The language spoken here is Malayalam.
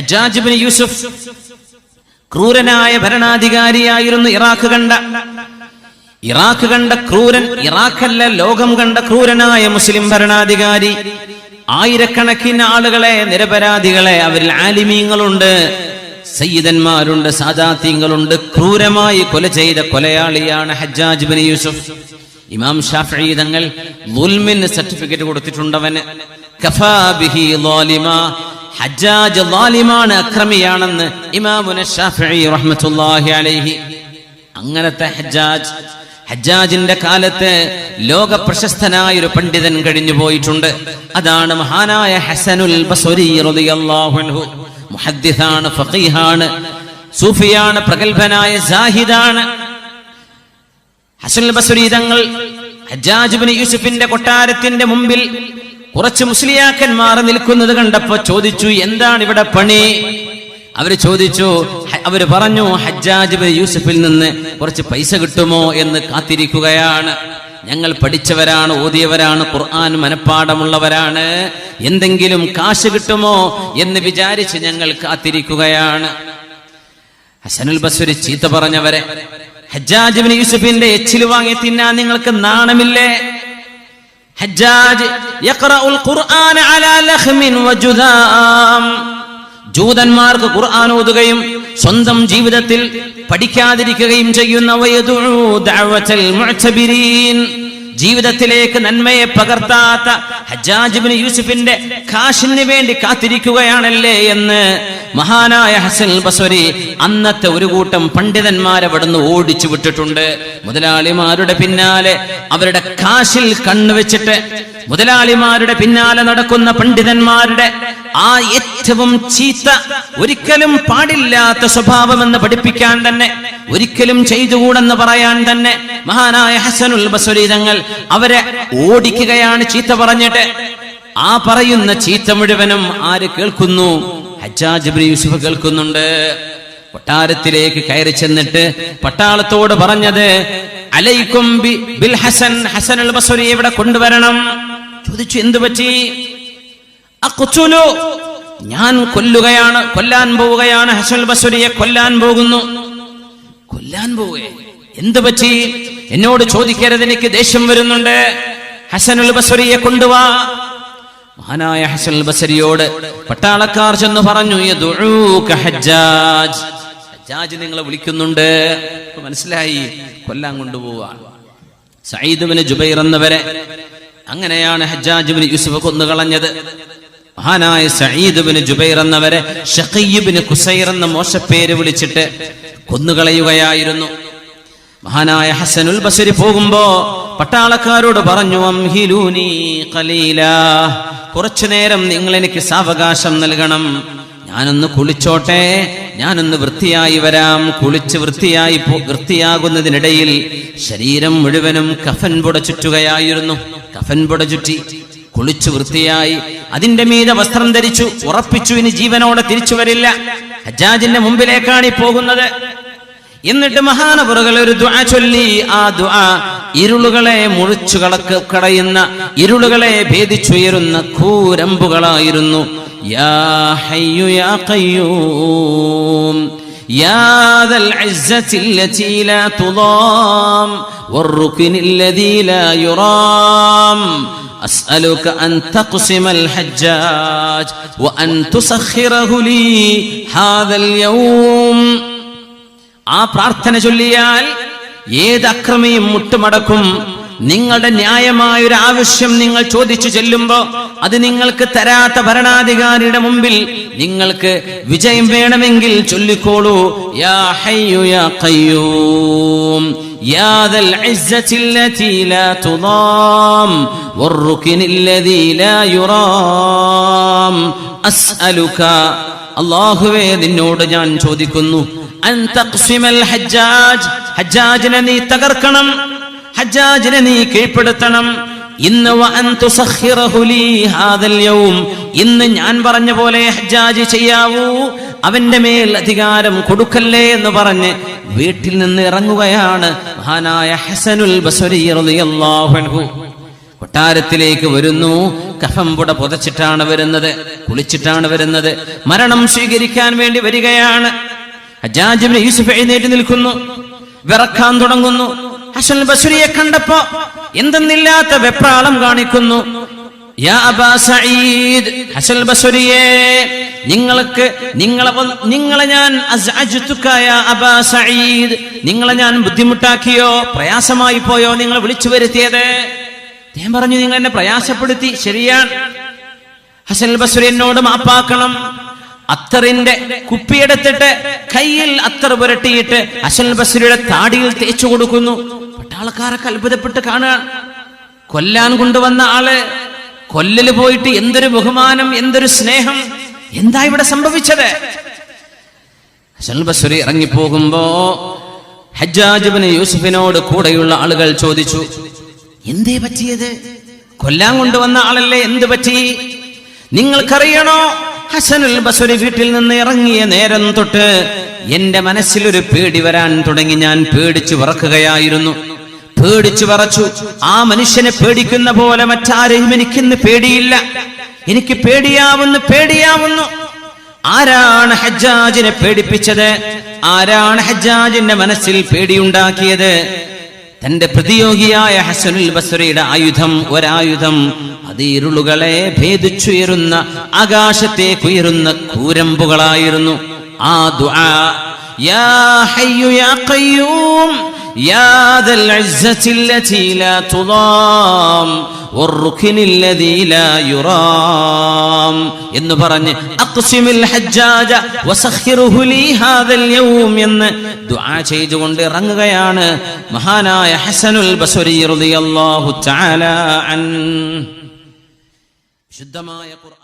ഹജ്ജാജ് ബിൻ യൂസുഫ് ക്രൂരനായ ഭരണാധികാരിയായിരുന്നു ഇറാഖ് കണ്ട. ഇറാഖ് കണ്ട ക്രൂരൻ ഇറാഖല്ല ലോകം കണ്ട ക്രൂരനായ മുസ്ലിം ഭരണാധികാരി. ആയിരക്കണക്കിന് ആളുകളെ നിരപരാധികളെ അവരിൽ ആലിമീങ്ങളുണ്ട് സയ്യിദന്മാരുണ്ട് സാദാത്യങ്ങളുണ്ട് ക്രൂരമായി കൊല ചെയ്ത കൊലയാളിയാണ് ഹജ്ജാജ് ബിൻ യൂസുഫ്. ഇമാം ഷാഫി തങ്ങൾ സർട്ടിഫിക്കറ്റ് കൊടുത്തിട്ടുണ്ടവന്. ഹജ്ജാജ് ളാലിമാണ് അക്രമിയാണെന്ന് ഇമാമുന ഷാഫി റഹ്മത്തുള്ളാഹി അലൈഹി. അങ്ങനത്തെ ഹജ്ജാജ് ഹജ്ജാജിന്റെ കാലത്ത് ലോക പ്രശസ്തനായ ഒരു പണ്ഡിതൻ കഴിഞ്ഞു പോയിട്ടുണ്ട്. അതാണ് മഹാനായ ഹസനുൽ ബസരി റളിയല്ലാഹു മുഹദ്ദിസാണ് ഫഖീഹാണ് സൂഫിയാണ് പ്രഗത്ഭനായ സാഹിദാണ്. ഹസനുൽ ബസരി തങ്ങൾ ഹജ്ജാജ് ബിൻ യൂസുഫിന്റെ കൊട്ടാരത്തിന്റെ മുമ്പിൽ കുറച്ച് മുസ്ലിയാക്കന്മാർ നിൽക്കുന്നത് കണ്ടപ്പോ ചോദിച്ചു എന്താണ് ഇവിടെ പണി? അവർ ചോദിച്ചു അവർ പറഞ്ഞു ഹജ്ജാജ് യൂസഫിൽ നിന്ന് കുറച്ച് പൈസ കിട്ടുമോ എന്ന് കാത്തിരിക്കുകയാണ്. ഞങ്ങൾ പഠിച്ചവരാണ് ഓതിയവരാണ് ഖുർആൻ മനഃപ്പാടമുള്ളവരാണ് എന്തെങ്കിലും കാശ് കിട്ടുമോ എന്ന് വിചാരിച്ച് ഞങ്ങൾ കാത്തിരിക്കുകയാണ്. ഹസനുൽ ബസ്വരി ചീത്ത പറഞ്ഞവരെ ഹജ്ജാജ് യൂസഫിന്റെ യൂസുഫിന്റെ എച്ചിൽ വാങ്ങി തിന്നാൻ നിങ്ങൾക്ക് നാണമില്ലേ? ഹജ്ജാജ് യഖറഉൽ ഖുർആന അലാ ലഖ്മിൻ വജുദാം. ജൂതന്മാർക്ക് ഖുർആൻ ഓതുകയും സ്വന്തം ജീവിതത്തിൽ പഠിക്കാതിരിക്കുകയും ചെയ്യുന്ന ജീവിതത്തിലേക്ക് നന്മയെ പകർത്താത്ത ഹജാജിബിന് യൂസുഫിന്റെ കാശിന് വേണ്ടി കാത്തിരിക്കുകയാണല്ലേ എന്ന് മഹാനായ ഹസൻ ബസ്വരി അന്നത്തെ ഒരു കൂട്ടം പണ്ഡിതന്മാരെ അവിടുന്ന് ഓടിച്ചു വിട്ടിട്ടുണ്ട്. മുതലാളിമാരുടെ പിന്നാലെ അവരുടെ കാശിൽ കണ്ണുവെച്ചിട്ട് മുതലാളിമാരുടെ പിന്നാലെ നടക്കുന്ന പണ്ഡിതന്മാരുടെ ആ ഏറ്റവും ചീത്ത ഒരിക്കലും പാടില്ലാത്ത സ്വഭാവമെന്ന് പഠിപ്പിക്കാൻ തന്നെ ഒരിക്കലും ചെയ്തുകൂടെന്ന് പറയാൻ തന്നെ മഹാനായ ഹസനുൽ ബസുരീതങ്ങൾ തങ്ങൾ അവരെ ഓടിക്കുകയാണ് ചീത്ത പറഞ്ഞിട്ട്. ആ പറയുന്ന ചീത്ത മുഴുവനും ആര് കേൾക്കുന്നു? ഹജ്ജാജ് യൂസുഫ് കേൾക്കുന്നുണ്ട്. കൊട്ടാരത്തിലേക്ക് കയറി ചെന്നിട്ട് പട്ടാളത്തോട് പറഞ്ഞത് അലൈക്കും ബിൽ ഹസൻ ഹസനുൽ ബസുരി ഇവിടെ കൊണ്ടുവരണം? ചോദിച്ചു എന്തു പറ്റി ഞാൻ കൊല്ലുകയാണ് കൊല്ലാൻ പോവുകയാണ്. ഹസൽ ബസുരിയെ കൊല്ലാൻ പോകുന്നു. കൊല്ലാൻ പോവുകയെ എന്തു പറ്റി? എന്നോട് ചോദിക്കരുത് എനിക്ക് ദേഷ്യം വരുന്നുണ്ട്. ഹസനുൽ ബസുരിയെ കൊണ്ടുവാ. മഹാനായ ഹസനുൽ ബസരിയോട് പട്ടാളക്കാർ ചെന്ന് പറഞ്ഞു "യദ്ഉക ഹജ്ജാജ്. ഹജ്ജാജ് നിങ്ങളെ വിളിക്കുന്നുണ്ട്. മനസ്സിലായി കൊല്ലാൻ കൊണ്ടുപോവാണ് സയ്യിദ് ബിൻ ജുബൈർ എന്നവരെ. അങ്ങനെയാണ് ഹജ്ജാജ് യൂസുഫ് കൊന്നുകളഞ്ഞത്. മഹാനായ സയ്യിദ് ബിൻ ജുബൈർ എന്നവരെ ഷഖയ്യബിന് കുസൈർ എന്ന മോശപ്പേര് വിളിച്ചിട്ട് കൊന്നുകളയുകയായിരുന്നു. മഹാനായ ഹസനുൽ ബസരി പോകുമ്പോ പട്ടാളക്കാരോട് പറഞ്ഞു അംഹിലൂനി ഖലീല കുറച്ചു നേരം നിങ്ങൾ എനിക്ക് സാവകാശം നൽകണം. ഞാനൊന്ന് കുളിച്ചോട്ടെ ഞാനൊന്ന് വൃത്തിയായി വരാം. കുളിച്ച് വൃത്തിയായി വൃത്തിയാകുന്നതിനിടയിൽ ശരീരം മുഴുവനും കഫൻ പുട ചുറ്റുകയായിരുന്നു. കഫൻ പുട ചുറ്റി കുളിച്ചു വൃത്തിയായി അതിന്റെ മീതെ വസ്ത്രം ധരിച്ചു ഉറപ്പിച്ചു ഇനി ജീവനോടെ തിരിച്ചു വരില്ല ഹജ്ജാജിന്റെ മുമ്പിലേക്കാണ് ഈ പോകുന്നത് എന്നിട്ട് മഹാനപുറകൾ ഒരു ദുആ ചൊല്ലി ആ ദുആ ഇരുളുകളെ മുറിച്ചു കളക്ക് കടയുന്ന ഇരുളുകളെ ഭേദിച്ചുയരുന്ന കൂരമ്പുകളായിരുന്നു യാ ഹയ്യു യാ ഖയ്യൂം يا ذا العزة التي لا تضام والركن الذي لا يرام أسألك أن تقسم الحجاج وأن تسخره لي هذا اليوم ആ പ്രാർത്ഥന ചൊല്ലിയാൽ ഏത് അക്രമിയും മുട്ടുമടക്കും നിങ്ങളുടെ ന്യായമായ ഒരു ആവശ്യം നിങ്ങൾ ചോദിച്ചു ചെല്ലുമ്പോ അത് നിങ്ങൾക്ക് തരാത്ത ഭരണാധികാരിയുടെ മുമ്പിൽ നിങ്ങൾക്ക് വിജയം വേണമെങ്കിൽ ചൊല്ലിക്കോളൂ യാ ഹയ്യു യാ ഖയ്യൂം يا ذا العزة التي لا تضام والركن الذي لا يرام أسألك അള്ളാഹുവേ നിന്നോട് ഞാൻ ചോദിക്കുന്നു അൻ തഖ്സിമൽ ഹജ്ജാജ് ഹജ്ജാജിനെ നീ തകർക്കണം ഹജ്ജാജിനെ നീ കീഴ്പ്പെടുത്തണം ഇന്ന് വ അൻ തുസഖിറഹു ലീ ഹാദൽ യൗം ഇന്ന് ഞാൻ പറഞ്ഞ പോലെ ഹജ്ജാജ് ചെയ്യാവൂ അവന്റെ മേൽ അധികാരം കൊടുക്കല്ലേ എന്ന് പറഞ്ഞ് വീട്ടിൽ നിന്ന് ഇറങ്ങുകയാണ് മഹാനായ ഹസനുൽ റളിയല്ലാഹു കൊട്ടാരത്തിലേക്ക് വരുന്നു. കഫംപുട പുതച്ചിട്ടാണ് വരുന്നത്. കുളിച്ചിട്ടാണ് വരുന്നത്. മരണം സ്വീകരിക്കാൻ വേണ്ടി വരികയാണ്. യൂസുഫ് എഴുന്നേറ്റ് നിൽക്കുന്നു. വിറക്കാൻ തുടങ്ങുന്നു. ഹസൻ ബസുരിയെ കണ്ടപ്പോ എന്തെന്നില്ലാത്ത വെപ്രാളം കാണിക്കുന്നു. ഹസൻ ബസുരിയെ നിങ്ങൾക്ക് നിങ്ങളെ നിങ്ങളെ ഞാൻ അബാ നിങ്ങളെ ഞാൻ ബുദ്ധിമുട്ടാക്കിയോ പ്രയാസമായി പോയോ നിങ്ങളെ വിളിച്ചു വരുത്തിയത്? ഞാൻ പറഞ്ഞു നിങ്ങൾ എന്നെ പ്രയാസപ്പെടുത്തി ശരിയാണ്. ഹസൽ ബസുരി എന്നോട് മാപ്പാക്കണം. അത്തറിന്റെ കുപ്പിയെടുത്തിട്ട് കയ്യിൽ അത്തർ പുരട്ടിയിട്ട് അസൽ ബസുരിയുടെ താടിയിൽ തേച്ചു കൊടുക്കുന്നു. പട്ടാളക്കാരൊക്കെ അത്ഭുതപ്പെട്ട് കാണുക. കൊല്ലാൻ കൊണ്ടുവന്ന ആൾ കൊല്ലല് പോയിട്ട് എന്തൊരു ബഹുമാനം എന്തൊരു സ്നേഹം. എന്താ ഇവിടെ സംഭവിച്ചത്? ബസുരി ഇറങ്ങിപ്പോകുമ്പോ ഹജ്ജാജിബിന് യൂസുഫിനോട് കൂടെയുള്ള ആളുകൾ ചോദിച്ചു എന്തേ പറ്റിയത്? കൊല്ലാൻ കൊണ്ടുവന്ന ആളല്ലേ എന്ത് പറ്റി? നിങ്ങൾക്കറിയണോ? ഹസനുൽ ബസുരി വീട്ടിൽ നിന്ന് ഇറങ്ങിയ നേരം തൊട്ട് എന്റെ മനസ്സിലൊരു പേടി വരാൻ തുടങ്ങി. ഞാൻ പേടിച്ചു വിറക്കുകയായിരുന്നു. പേടിച്ചു പറച്ചു. ആ മനുഷ്യനെ പേടിക്കുന്ന പോലെ മറ്റാരെയും എനിക്കിന്ന് പേടിയില്ല. എനിക്ക് പേടിയാവുന്നു പേടിയാവുന്നു. ആരാണ് ഹജ്ജാജിനെ പേടിപ്പിച്ചത്? ആരാണ് ഹജ്ജാജിന്റെ മനസ്സിൽ പേടിയുണ്ടാക്കിയത്? തന്റെ പ്രതിയോഗിയായ ഹസനുൽ ബസ്രയുടെ ആയുധം ഒരായുധം അത് ഇരുളുകളെ ഭേദിച്ചുയരുന്ന ആകാശത്തേക്കുയരുന്ന കൂരമ്പുകളായിരുന്നു. ആ ദുആ യാ ഹയ്യു യാ ഖയ്യൂം يا ذا العزة التي لا تضام والركن الذي لا يرام എന്ന് പറഞ്ഞ് അഖ്സിമിൽ ഹജ്ജാജ വസഖിറുഹു ലീ ഹാദൽ യൗം എന്ന് ദുആ ചെയ്തുകൊണ്ട് ഇറങ്ങുകയാണ് മഹാനായ ഹസനുൽ ബസ്രി റളിയല്ലാഹു തആല അൻ ശുദ്ധമായ ഖുർആൻ